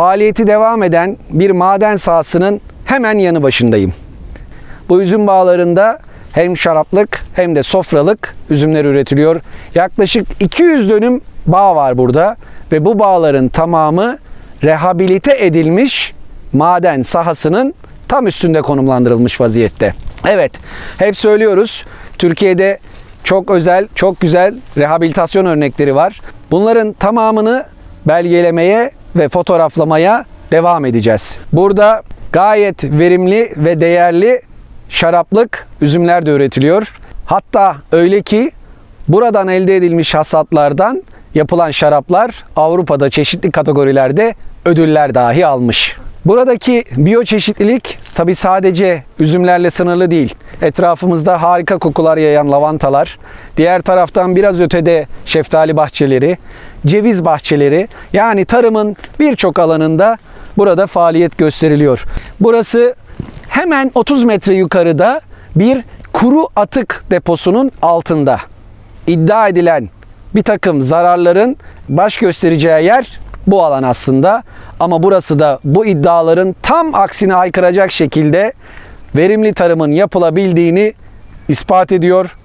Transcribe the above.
faaliyeti devam eden bir maden sahasının hemen yanı başındayım. Bu üzüm bağlarında hem şaraplık hem de sofralık üzümler üretiliyor. Yaklaşık 200 dönüm bağ var burada ve bu bağların tamamı rehabilite edilmiş maden sahasının tam üstünde konumlandırılmış vaziyette. Evet, hep söylüyoruz. Türkiye'de çok özel, çok güzel rehabilitasyon örnekleri var. Bunların tamamını belgelemeye ve fotoğraflamaya devam edeceğiz. Burada gayet verimli ve değerli şaraplık üzümler de üretiliyor. Hatta öyle ki buradan elde edilmiş hasatlardan yapılan şaraplar Avrupa'da çeşitli kategorilerde ödüller dahi almış. Buradaki biyoçeşitlilik tabi sadece üzümlerle sınırlı değil. Etrafımızda harika kokular yayan lavantalar, diğer taraftan biraz ötede şeftali bahçeleri, ceviz bahçeleri yani tarımın birçok alanında burada faaliyet gösteriliyor. Burası hemen 30 metre yukarıda bir kuru atık deposunun altında. İddia edilen bir takım zararların baş göstereceği yer bu alan aslında. Ama burası da bu iddiaların tam aksine haykıracak şekilde verimli tarımın yapılabildiğini ispat ediyor